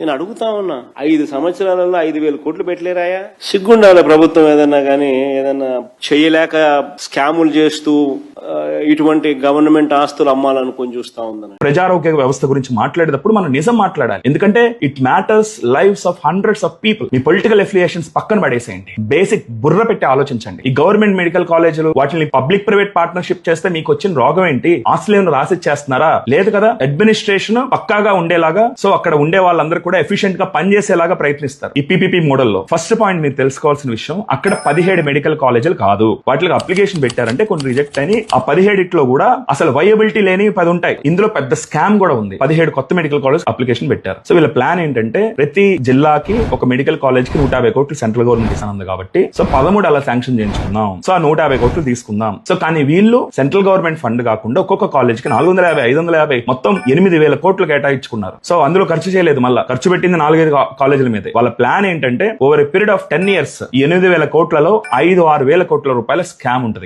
నేను అడుగుతా ఉన్నా ఐదు సంవత్సరాలలో ఐదు వేల కోట్లు పెట్టలేరాయా? సిగ్గుండాలి ప్రభుత్వం ఏదన్నా కానీ ఏదన్నా చేయలేక స్కాములు చేస్తూ ఇటువంటి గవర్నమెంట్ ఆస్తులు అమ్మాలనుకొని చూస్తా ఉందని ప్రజారోగ్య వ్యవస్థ గురించి మాట్లాడేటప్పుడు మనం నిజం మాట్లాడాలి. ఎందుకంటే it matters lives of hundreds of people me political affiliations పక్కన పడేసేయండి. బేసిక్ బుర్ర పెట్టి ఆలోచించండి. ఈ గవర్నమెంట్ మెడికల్ కాలేజీలు వాటిని పబ్లిక్ ప్రైవేట్ పార్ట్నర్షిప్ చేస్తే మీకు వచ్చిన రోగం ఏంటి? ఆస్ట్రేలియన్ రాసిచ్చేస్తున్నారా? లేదు కదా? అడ్మినిస్ట్రేషన్ పక్కాగా ఉండేలాగా సో అక్కడ ఉండే వాళ్ళందరూ కూడా ఎఫిషియెంట్గా పనిచేసేలాగా ప్రయత్నిస్తారు. ఈ పీపీపీ మోడల్లో ఫస్ట్ పాయింట్ మీరు తెలుసుకోవాల్సిన విషయం అక్కడ పదిహేడు మెడికల్ కాలేజీలు కాదు. వాటికి అప్లికేషన్ పెట్టారంటే కొన్ని రిజెక్ట్ అయినాయి. ఆ పదిహేడు లో కూడా అసలు వయబిలిటీ లేని పది ఉంటాయి. ఇందులో పెద్ద స్కామ్ కూడా ఉంది. పదిహేడు కొత్త మెడికల్ కాలేజ్ అప్లికేషన్ పెట్టారు. సో వీళ్ళ ప్లాన్ ఏంటంటే ప్రతి జిల్లాకి ఒక మెడికల్ కాలేజ్కి నూట యాభై కోట్లు సెంట్రల్ గవర్నమెంట్ ఇస్తానంది కాబట్టి సో పదమూడు అలా శాంక్షన్ చేయించుకుందాం. సో ఆ నూట యాభై కోట్లు తీసుకుందాం. సో కానీ వీళ్ళు సెంట్రల్ గవర్నమెంట్ ఫండ్ కాకుండా ఒక్కొక్క కాలేజ్కి నాలుగు వందల యాభై ఐదు వందల యాభై మొత్తం ఎనిమిది వేల కోట్లు కేటాయించుకున్నారు. సో అందులో ఖర్చు చేయలేదు మళ్ళీ. ఖర్చు పెట్టింది నాలుగైదు కాలేజీల మీద. వాళ్ళ ప్లాన్ ఏంటంటే over a period of ten years ఎనిమిది వేల కోట్లలో ఐదు ఆరు వేల కోట్ల రూపాయల స్కామ్ ఉంటుంది.